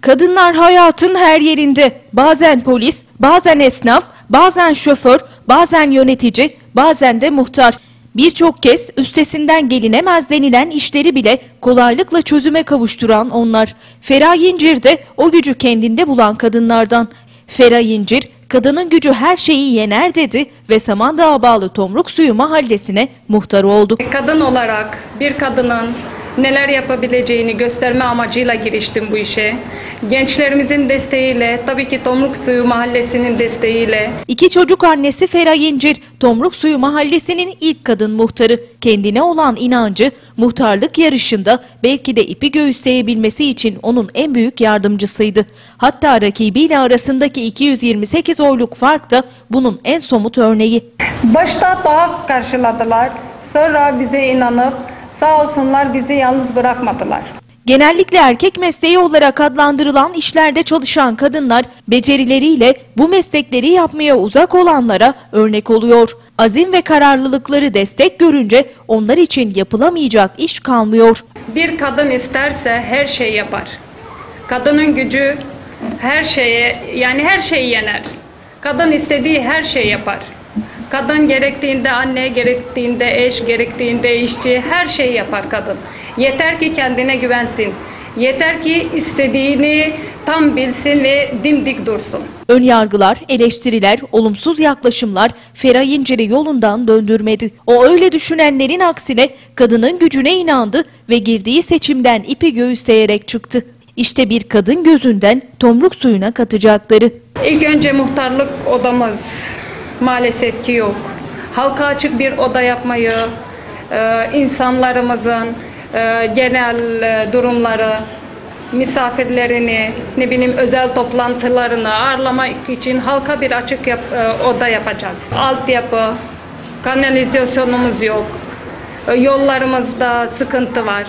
Kadınlar hayatın her yerinde. Bazen polis, bazen esnaf, bazen şoför, bazen yönetici, bazen de muhtar. Birçok kez üstesinden gelinemez denilen işleri bile kolaylıkla çözüme kavuşturan onlar. Feray İncir de o gücü kendinde bulan kadınlardan. Feray İncir, kadının gücü her şeyi yener dedi ve Samandağ'a bağlı Tomruk Suyu mahallesine muhtar oldu. Kadın olarak bir kadının neler yapabileceğini gösterme amacıyla giriştim bu işe. Gençlerimizin desteğiyle, tabii ki Tomruk Suyu Mahallesi'nin desteğiyle İki çocuk annesi Feray İncir, Tomruk Suyu mahallesinin ilk kadın muhtarı. Kendine olan inancı, muhtarlık yarışında belki de ipi göğüsleyebilmesi için onun en büyük yardımcısıydı. Hatta rakibiyle arasındaki 228 oyluk fark da bunun en somut örneği. Başta tuhaf karşıladılar. Sonra bize inanıp sağ olsunlar bizi yalnız bırakmadılar. Genellikle erkek mesleği olarak adlandırılan işlerde çalışan kadınlar becerileriyle bu meslekleri yapmaya uzak olanlara örnek oluyor. Azim ve kararlılıkları destek görünce onlar için yapılamayacak iş kalmıyor. Bir kadın isterse her şey yapar. Kadının gücü her şeye yani her şeyi yener. Kadın istediği her şeyi yapar. Kadın gerektiğinde anne, gerektiğinde eş, gerektiğinde işçi her şeyi yapar kadın. Yeter ki kendine güvensin. Yeter ki istediğini tam bilsin ve dimdik dursun. Önyargılar, eleştiriler, olumsuz yaklaşımlar Feray İncer'i yolundan döndürmedi. O öyle düşünenlerin aksine kadının gücüne inandı ve girdiği seçimden ipi göğüsleyerek çıktı. İşte bir kadın gözünden tomruk suyuna katacakları. İlk önce muhtarlık odamız maalesef ki yok. Halka açık bir oda yapmayı, e, insanlarımızın e, genel e, durumları, misafirlerini, ne bileyim özel toplantılarını ağırlamak için halka bir açık yap, oda yapacağız. Altyapı, kanalizasyonumuz yok. Yollarımızda sıkıntı var.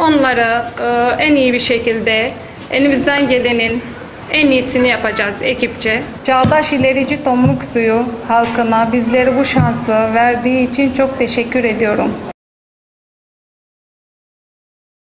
Onları en iyi bir şekilde elimizden gelenin en iyisini yapacağız ekipçe. Çağdaş İlerici Tomruk Suyu halkına bizlere bu şansı verdiği için çok teşekkür ediyorum.